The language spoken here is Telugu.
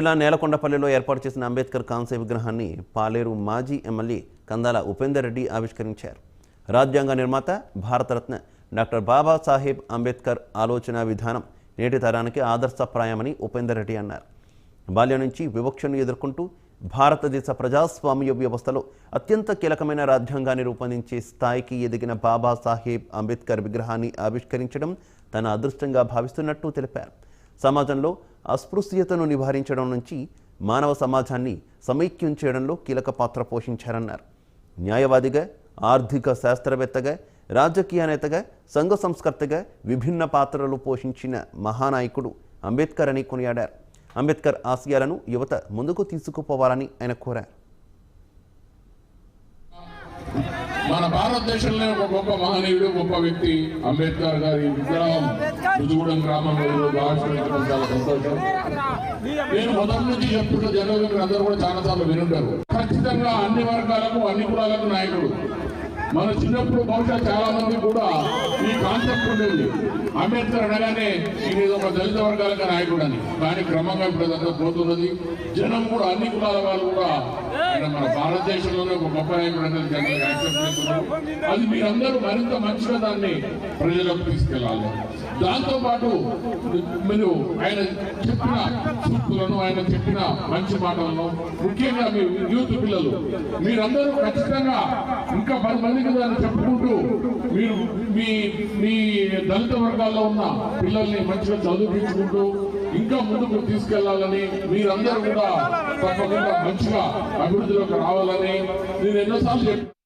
జిల్లా నేలకొండపల్లిలో ఏర్పాటు చేసిన అంబేద్కర్ కాంస్య విగ్రహాన్ని పాలేరు మాజీ ఎమ్మెల్యే కందాల ఉపేందర్ రెడ్డి ఆవిష్కరించారు. రాజ్యాంగ నిర్మాత భారతరత్న డాక్టర్ బాబాసాహెబ్ అంబేద్కర్ ఆలోచన విధానం నేటి తరానికి ఆదర్శప్రాయమని ఉపేందర్ రెడ్డి అన్నారు. బాల్యం నుంచి వివక్షను ఎదుర్కొంటూ భారతదేశ ప్రజాస్వామ్య వ్యవస్థలో అత్యంత కీలకమైన రాజ్యాంగాన్ని రూపొందించే స్థాయికి ఎదిగిన బాబాసాహెబ్ అంబేద్కర్ విగ్రహాన్ని ఆవిష్కరించడం తన అదృష్టంగా భావిస్తున్నట్టు తెలిపారు. సమాజంలో అస్పృశ్యతను నివారించడం నుంచి మానవ సమాజాన్ని సమైక్యం చేయడంలో కీలక పాత్ర పోషించారన్నారు. న్యాయవాదిగా ఆర్థిక శాస్త్రవేత్తగా రాజకీయ నేతగా సంఘ సంస్కర్తగా విభిన్న పాత్రలు పోషించిన మహానాయకుడు అంబేద్కర్ అని కొనియాడారు. అంబేద్కర్ ఆశయాలను యువత ముందుకు తీసుకుపోవాలని ఆయన కోరారు. మన భారతదేశంలో ఒక గొప్ప మహనీయుడు గొప్ప వ్యక్తి అంబేద్కర్ గారి విగ్రహం రుజుగూడెం గ్రామంలో ఆవిష్కరించడం చాలా సంతోషం. నేను మొదటి నుంచి చెప్తున్న జనరల్ మీరు అందరూ కూడా చాలా సార్లు వినుంటారు. ఖచ్చితంగా అన్ని వర్గాలకు అన్ని కులాలకు నాయకుడు. మన చిన్నప్పుడు బహుశా చాలా మంది కూడా ఈ కాన్సెప్ట్ ఉండేది. అంబేద్కర్ అనగానే ఇది ఒక దళిత వర్గాలకు నాయకుడు అని కానీ క్రమంగా ఇప్పుడు అదంతా పోతున్నది. జనం కూడా అన్ని కులాల వాళ్ళు కూడా మన భారతదేశంలోనే ఒక గొప్ప నాయకుడు అనేది జనాలు యాక్సెప్ట్ చేస్తున్నారు. అది మీరందరూ మరింత మంచిగా దాన్ని ప్రజలకు తీసుకెళ్ళాలి. దాంతో పాటు మీరు ఆయన చెప్పిన సూక్తులను ఆయన చెప్పిన మంచి మాటలను ముఖ్యంగా మీ యూత్ పిల్లలు మీరందరూ ఖచ్చితంగా ఇంకా పది మందికి దాన్ని చెప్పుకుంటూ మీరు మీ మీ దళిత వర్గాల్లో ఉన్న పిల్లల్ని మంచిగా చదివించుకుంటూ ఇంకా ముందుకు తీసుకెళ్ళాలని మీరందరూ కూడా తప్పకుండా మంచిగా అభివృద్ధిలోకి రావాలని నేను ఎన్నోసార్లు చెప్పి